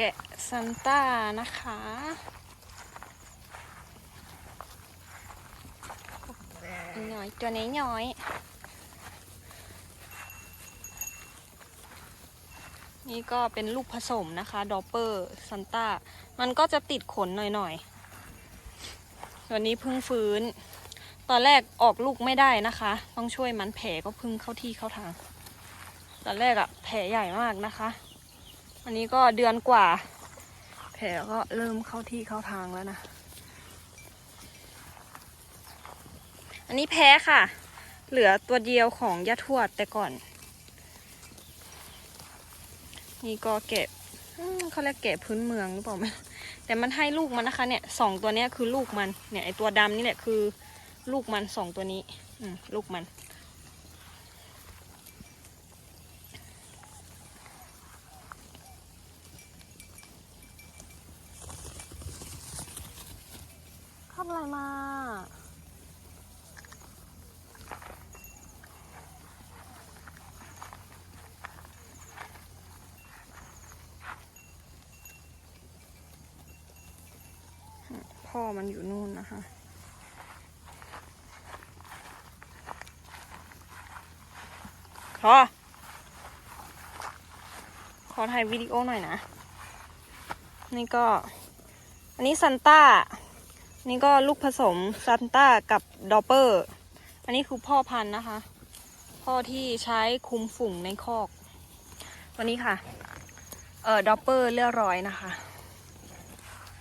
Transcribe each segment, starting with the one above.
แกะซันต้านะคะหน่อยตัวนี้น้อยนี่ก็เป็นลูกผสมนะคะดอปเปอร์ซันต้า มันก็จะติดขนหน่อยๆตัวนี้เพิ่งฟื้น ตอนแรกออกลูกไม่ได้นะคะ ต้องช่วยมันแผลก็เพึ่งเข้าที่เข้าทาง ตอนแรกอะแผลใหญ่มากนะคะ อันนี้ก็เดือนกว่า แผลก็เริ่มเข้าที่เข้าทางแล้วนะ อันนี้แพ้ค่ะ เหลือตัวเดียวของยาทวดแต่ก่อน นี่ก็เก็บเขาเรียกเก็บพื้นเมืองหรือเปล่าไม่แต่มันให้ลูกมันนะคะ เนี่ยสองตัวเนี้ยคือลูกมันเนี่ยไอตัวดำนี่แหละคือ ลูกมันสองตัวนี้ อืลูกมัน อะไรมา พ่อมันอยู่นู่นนะคะขอ ขอถ่ายวิดีโอหน่อยนะ นี่ก็ อันนี้ซันต้า นี่ก็ลูกผสมซันต้ากับดอปเปอร์ อันนี้คือพ่อพันธุ์นะคะ พ่อที่ใช้คุมฝุ่งในคอกตัวนี้ค่ะ เออดอปเปอร์เลือดร้อยนะคะ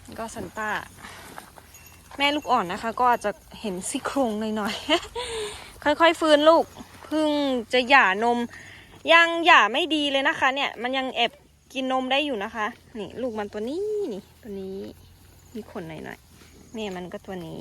นี่ก็ซันต้า แม่ลูกอ่อนนะคะ ก็อาจจะเห็นซี่โครงหน่อยๆ ค่อยๆ ฟื้นลูกเพิ่งจะหย่านม ยังหย่าไม่ดีเลยนะคะ เนี่ย มันยังแอบกินนมได้อยู่นะคะ นี่ ลูกมันตัวนี้นี่ ตัวนี้มีขนหน่อยๆ นี่มันก็ตัวนี้